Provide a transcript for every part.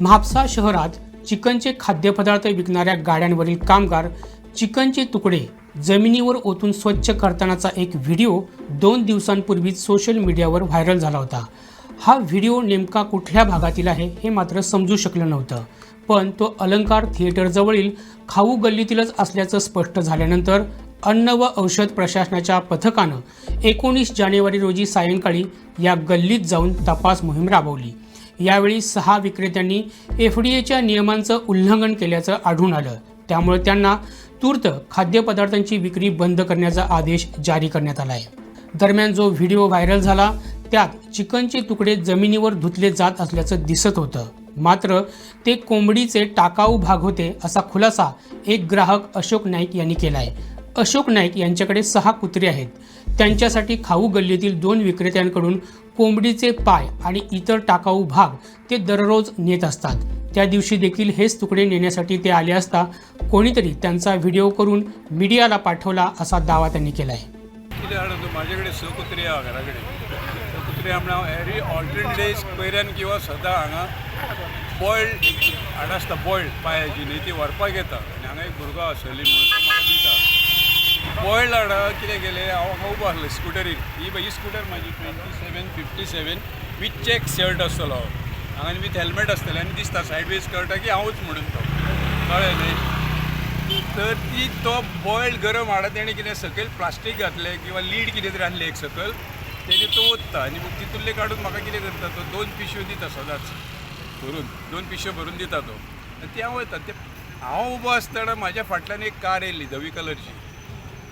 म्हापसा शहरात चिकनचे खाद्यपदार्थ विकणाऱ्या गाड्यांवरील कामगार चिकनचे तुकडे जमिनीवर ओतून स्वच्छ करतानाचा एक व्हिडिओ दोन दिवसांपूर्वीच सोशल मीडियावर व्हायरल झाला होता. हा व्हिडिओ नेमका कुठल्या भागातील आहे हे मात्र समजू शकलं नव्हतं. पण तो अलंकार थिएटरजवळील खाऊ गल्लीतीलच असल्याचं स्पष्ट झाल्यानंतर अन्न व औषध प्रशासनाच्या पथकानं एकोणीस जानेवारी रोजी सायंकाळी या गल्लीत जाऊन तपास मोहीम राबवली. यावेळी सहा विक्रेत्यांनी एफ डी एच्या नियमांचं उल्लंघन केल्याचं आढळून आलं. त्यामुळे त्यांना तूर्त खाद्यपदार्थांची विक्री बंद करण्याचा आदेश जारी करण्यात आला आहे दरम्यान जो व्हिडिओ व्हायरल झाला त्यात चिकनचे तुकडे जमिनीवर धुतले जात असल्याचं दिसत होतं. मात्र ते कोंबडीचे टाकाऊ भाग होते असा खुलासा एक ग्राहक अशोक नाईक यांनी केला आहे अशोक नाईक यांच्याकडे सहा कुत्रे आहेत. त्यांच्यासाठी खाऊ गल्लीतील दोन विक्रेत्यांकडून कोंबडीचे पाय आणि इतर टाकाऊ भाग ते दररोज नेत असतात. त्या दिवशी देखील हेच तुकडे नेण्यासाठी ते आले असता कोणीतरी त्यांचा व्हिडिओ करून मीडियाला पाठवला असा दावा त्यांनी केला आहे माझ्याकडे जाणा तूं म्हाजे कडेन स कुत्री आहा कुत्री ऑल्टरनेट डेज पयऱ्यान किंवा सदां हांगा बॉयल्ड हाड आसता बॉयल्ड पायाची न्ही ती व्हरपाक येता. आनी हांगा एक भुरगो आसली म्हणून दिता. बॉयल्ड हाडा कितें केलें हांव हांगा उबो आसलें स्कुटरीर ही ही स्कुटर म्हाजी twenty seven fifty seven with check shirt आसतलो हांव हांगा वीथ हेल्मेट आसतलें आनी दिसता सायडवेज कळटा की हांवूच म्हणून तो. कळ्ळें न्ही. तर ती तो बॉयल्ड गरम हाडा तेणें कितें सकयल प्लास्टीक घातलें किंवा लीड कितें तरी आहलें एक सकयल तेणी तो ओतता. आनी मग काडून म्हाका कितें करता तो? दोन पिशव्यो दिता सदांच. भरून. दोन पिशव्यो भरून दिता तो. आनी ती हांव वयता ते हांव उबो आसतना म्हाज्या फाटल्यान एक कार येयली धवी कलरची.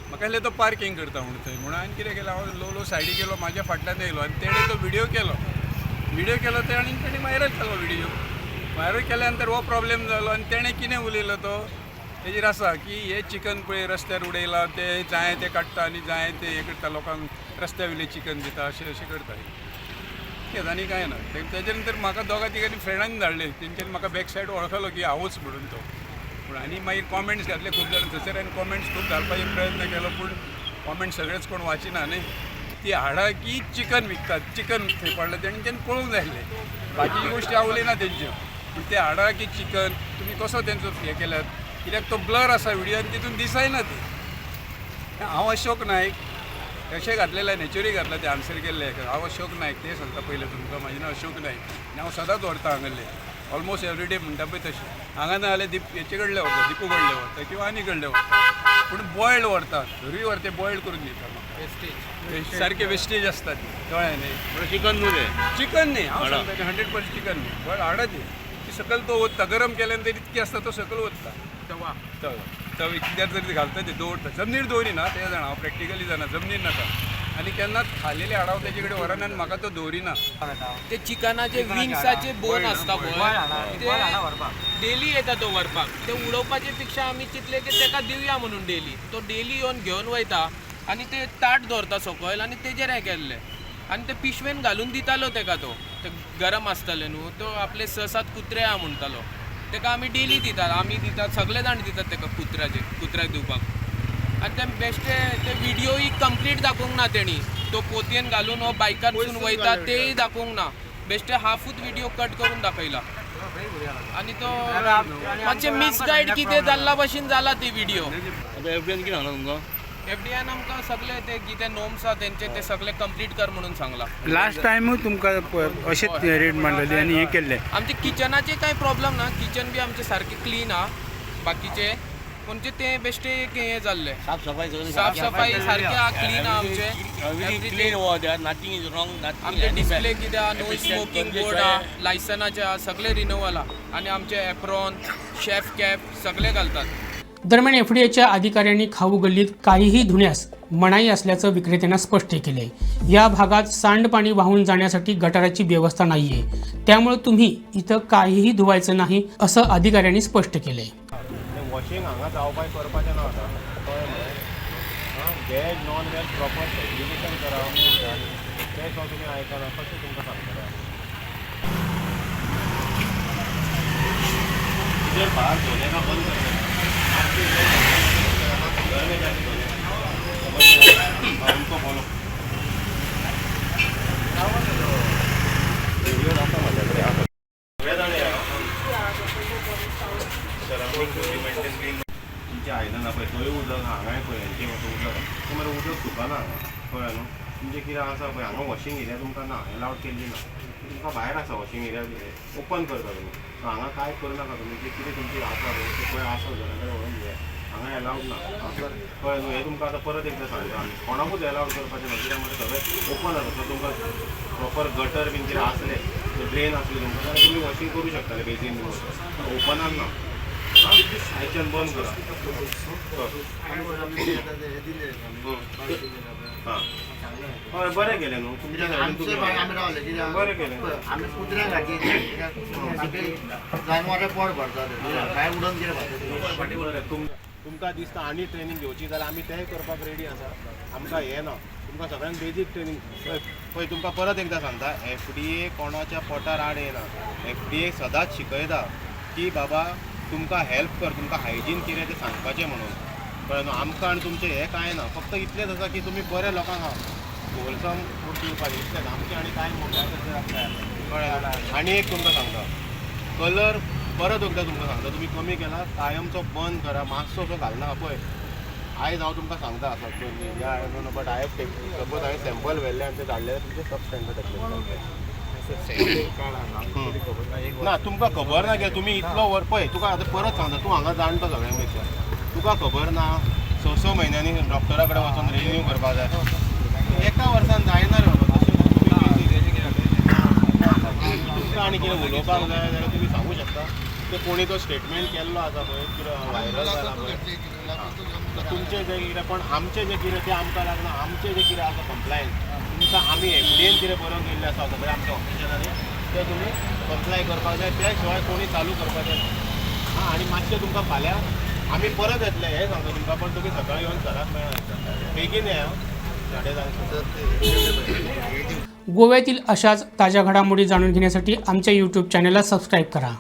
म्हाका दिसलें तो पार्किंग करता म्हणून थंय म्हणून हांवें कितें केलें हांव लो लो सायडीक गेलो म्हाज्या फाटल्यान येयलो आनी तेणें तो व्हिडियो केलो. व्हिडियो केलो ते आनी तेणें व्हायरल केलो व्हिडियो व्हायरल केल्या नंतर हो प्रॉब्लेम जालो आनी तेणें कितें उलयलो तो? तेजेर आसा की हे चिकन पळय रस्त्यार उडयलां ते जाय ते काडटा आनी जाय ते हे करता. लोकांक रस्त्या वयलें चिकन दिता अशें अशें करता. कितें आनी कांय ना? तेजे नंतर म्हाका दोगां तिगांनी फ्रेंडांनी धाडले तेंच्यांनी म्हाका बॅक सायड वळखलो की हांवूच म्हणून तो. पूण आनी मागीर कॉमेंट्स घातले खूब जाण. थंयसर हांवें कॉमेंट्स खूब घालपाचो प्रयत्न केलो पूण कॉमेंट सगळेच कोण वाचिना न्ही. ती हाडा की चिकन विकतात. चिकन थंय पडलें तेंच्यानी पळोवंक जाय आसलें बाकीची गोश्टी आवलीना तेंच्यो पूण ते हाडा की चिकन तुमी कसो तेंचो हें केल्यात कित्याक तो ब्लर आसा व्हिडियोन तितून दिसायना ती. हांव अशोक नायक कशें घातलेलें? नॅचुरी घातलां तें आन्सर केल्लें हांव अशोक नायक तें सांगता पयलें तुमकां म्हाजें नांव अशोक नायक आनी हांव सदांच व्हरता हांगले ऑलमोस्ट एवरी डे म्हणटा पळय तशें. हांगा ना जाल्यार दीप हेचे कडले व्हरता दिपू कडले व्हरता किंवा आनी कडले व्हरता पूण बॉयल्ड व्हरता धरूय व्हर ते बॉयल्ड करून दिता म्हाका सारके वेस्टेज आसता ती कळ्ळें न्ही चिकन नुरे चिकन न्ही हांव सांगता हंड्रेड पर्सेंट चिकन न्ही. बट हाडा ती ती सकयल तो ओतता गरम केल्यान तरी इतकी आसता तो सकयल ओतता. तवा. तवे. कित्याक तरी घालता ते दवरता जमनीर दवरिना ते जाणा हांव प्रॅक्टिकली जाणा जमनीर नाका. आनी केन्ना खालेले तेजे कडेन व्हरना आनी म्हाका तो दवरिना ते चिकनाचे विंग्साचे बोन असता पळय ते डेली येता तो व्हरपाक ते उडोवपाचे पेक्षा आमी चिंतले की तेका दिवया म्हणून डेली. तो डेली येवन घेवन वयता आनी ते ताट दवरता सकयल आनी तेजेर हें केल्ले. आनी ते पिशवेन घालून दितालो तेका तो. ते गरम आसताले न्हू तो आपले स सात कुत्रे आहा म्हणटालो तेका आमी डेली दितात आमी दितात सगळे जाण दितात तेका कुत्र्याचे कुत्र्याक दिवपाक. आनी ते बेश्टे ते व्हिडिओय कंप्लीट दाखोवंक ना तेणी तो पोतयेन घालून हो बायकार पसून वयता तेय दाखोवंक ना. बेश्टे हाफूच व्हिडिओ कट करून दाखयला आनी तो मातशें मिसगायड कितें जाल्ला भशेन जाला ती व्हिडिओ आता एफडीएन कितें सांगला तुमकां एफ डी आन आमकां सगळे ते कितें नोम्स आहा तेंचे ते सगळे कंप्लीट कर म्हणून सांगला. लास्ट टायमूय तुमकां अशेंच रेट मारलेली आनी हें केल्लें आमचे किचनाचे कांय प्रॉब्लेम ना किचन बी आमचे सारके क्लीन आहा बाकीचे म्हणजे ते बेश्टे एक हें जाल्ले साफ सफाई सगळी साफ सफाई सारके आहा क्लीन आहा आमचे. Every clean over there nothing is wrong आमचे डिस्प्ले आहा नो स्मोकिंग बोर्ड लायसनाचे आहा सगळे आहा आनी आमचे एप्रॉन शेफ कॅप सगळे घालतात. दरम्यान एफ डी एच्या अधिकाऱ्यांनी खाऊ गल्लीत काहीही धुण्यास मनाई असल्याचं विक्रेत्यांना स्पष्ट केले या भागात सांडपाणी वाहून जाण्यासाठी गटाराची व्यवस्था नाहीये. त्यामुळे तुम्ही इथं काहीही धुवायचं नाही असं अधिकाऱ्यांनी स्पष्ट केलंय. वॉशिंग हांगा जावपाक करपाचें ना आतां. कळ्ळें मरे? आं wet non wet proper segregation करा तें सो तुमी आयकना कशें तुमकां सांगतले इधर बाहर धोने का बंद कर देना घर में जाके धोने उनको बोलो। हो? व्हिडिओ दाखव म्हाज्या कडेन आसा सगळे जाण या. सरावंडींग तुमची मेंटेन क्लीन तुमची आयदनां पळय थंय उदक हांगाय पळय हेंचे वचून उदक. तें मरे उदक सुकना हांगा कळ्ळें न्हू? तुमचें कितें आसा पळय हांगा वॉशिंग एरिया तुमकां ना एलावड केल्ली ना. तुमकां भायर आसा वॉशिंग एरिया ओपन करता तुमी. सो हांगा कांय करनाका तुमी जे कितें तुमची आसा पळय ते पळय आसा जाल्यार व्हरून घे. हांगा एलावड ना. कळ्ळें न्हू? हें तुमकां आतां परत एकदां सांगता आमी कोणाकूच एलावड करपाचें ना. कित्याक मरे सगळें ओपन आसा. सो तुमकां प्रॉपर गटर बीन कितें आसलें ड्रेन आसली तुमकां जाल्यार तुमी वॉशिंग करूं शकताले बेजीन बीन ओपनान ना. हां आयच्यान हय बरें केलें न्हू बरें केलें आमी कुत्र्यांक जानवरां पोट भरताले भायर उडोवन तुमकां दिसता आनी ट्रेनींग घेवची जाल्यार आमी तेंय करपाक रेडी आसा आमकां हें ना तुमकां सगळ्यांक बेजीक ट्रेनींग पळय पळय तुमकां परत एकदां सांगता एफ डी ए कोणाच्या पोटार आड येना एफ डी ए सदांच शिकयता की बाबा तुमकां हेल्प कर तुमकां हायजीन कितें तें सांगपाचें म्हणून. कळ्ळें न्हू आमकां आनी तुमचें हें कांय ना? फक्त इतलेंच आसा की तुमी बऱ्या लोकांक हा होलसम फूड दिवपाचें इतलेंच. आमचें आनी कांय मोठ्याचें कळ्ळें आनी एक तुमकां सांगता. कलर परत एकदां तुमकां सांगता. तुमी कमी केला कायमचो बंद करा. मातसो असो घालनाका पळय. आयज हांव तुमकां सांगता आसा बट आय सपोज हांवें सॅम्पल व्हेल्ले आनी ते धाडले तुमचे सब स्टँडर्ड ना तुमकां खबर ना गे तुमी इतलो वर पळय. तुका आतां परत सांगता तूं हांगा जाणटो सगळ्यां पेक्षा तुका खबर ना स स म्हयन्यांनी डॉक्टरा कडेन वचून रिन्यू करपाक जाय. एका वर्सान जायना रे बाबा तशें तुमकां आनी कितें उलोवपाक जाय जाल्यार तुमी सांगूं शकता. ते कोणी तो स्टेटमेंट केल्लो आसा पळय कितें व्हायरल जाला पळय. तुमचें जें कितें पण आमचें जें कितें तें आमकां लागना आमचें जें कितें आसा कंप्लायन्स तुमकां आमी एफडीएन कितें बरोवन गेल्लें आसा खबर आमच्या ऑफिशनांनी तें तुमी कंप्लाय करपाक जाय. त्या शिवाय कोणी चालू करपाक जाय. हां आनी मातशें तुमकां फाल्यां. आमी परत येतले हें सांगता तुमकां. पण तुमी सकाळीं येवन सराक मेळा बेगीन येया साडे गोव्यातील अशाच ताज्या घडामोडी जाणून घेण्यासाठी आमच्या यूट्यूब चॅनलला सबस्क्राईब करा.